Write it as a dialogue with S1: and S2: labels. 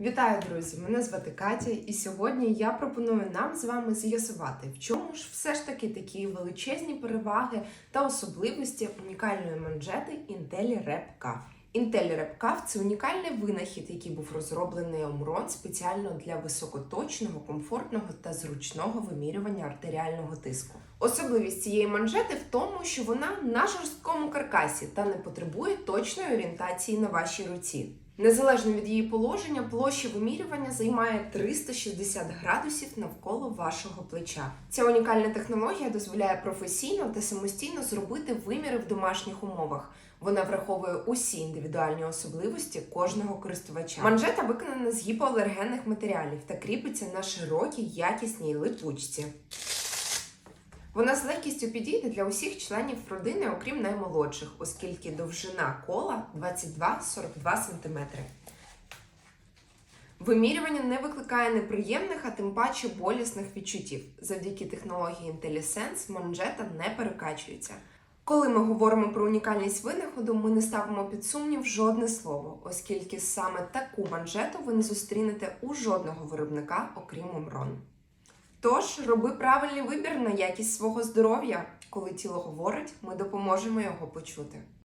S1: Вітаю, друзі! Мене звати Катя, і сьогодні я пропоную нам з вами з'ясувати, в чому ж все ж таки такі величезні переваги та особливості унікальної манжети Intelli Rep Cuff. Intelli Rep Cuff – це унікальний винахід, який був розроблений Omron спеціально для високоточного, комфортного та зручного вимірювання артеріального тиску. Особливість цієї манжети в тому, що вона на жорсткому каркасі та не потребує точної орієнтації на вашій руці. Незалежно від її положення, площа вимірювання займає 360 градусів навколо вашого плеча. Ця унікальна технологія дозволяє професійно та самостійно зробити виміри в домашніх умовах. Вона враховує усі індивідуальні особливості кожного користувача. Манжета виконана з гіпоалергенних матеріалів та кріпиться на широкій якісній липучці. Вона з легкістю підійде для усіх членів родини, окрім наймолодших, оскільки довжина кола 22-42 см. Вимірювання не викликає неприємних, а тим паче болісних відчуттів. Завдяки технології IntelliSense манжета не перекачується. Коли ми говоримо про унікальність винаходу, ми не ставимо під сумнів жодне слово, оскільки саме таку манжету ви не зустрінете у жодного виробника, окрім Omron. Тож роби правильний вибір на якість свого здоров'я. Коли тіло говорить, ми допоможемо його почути.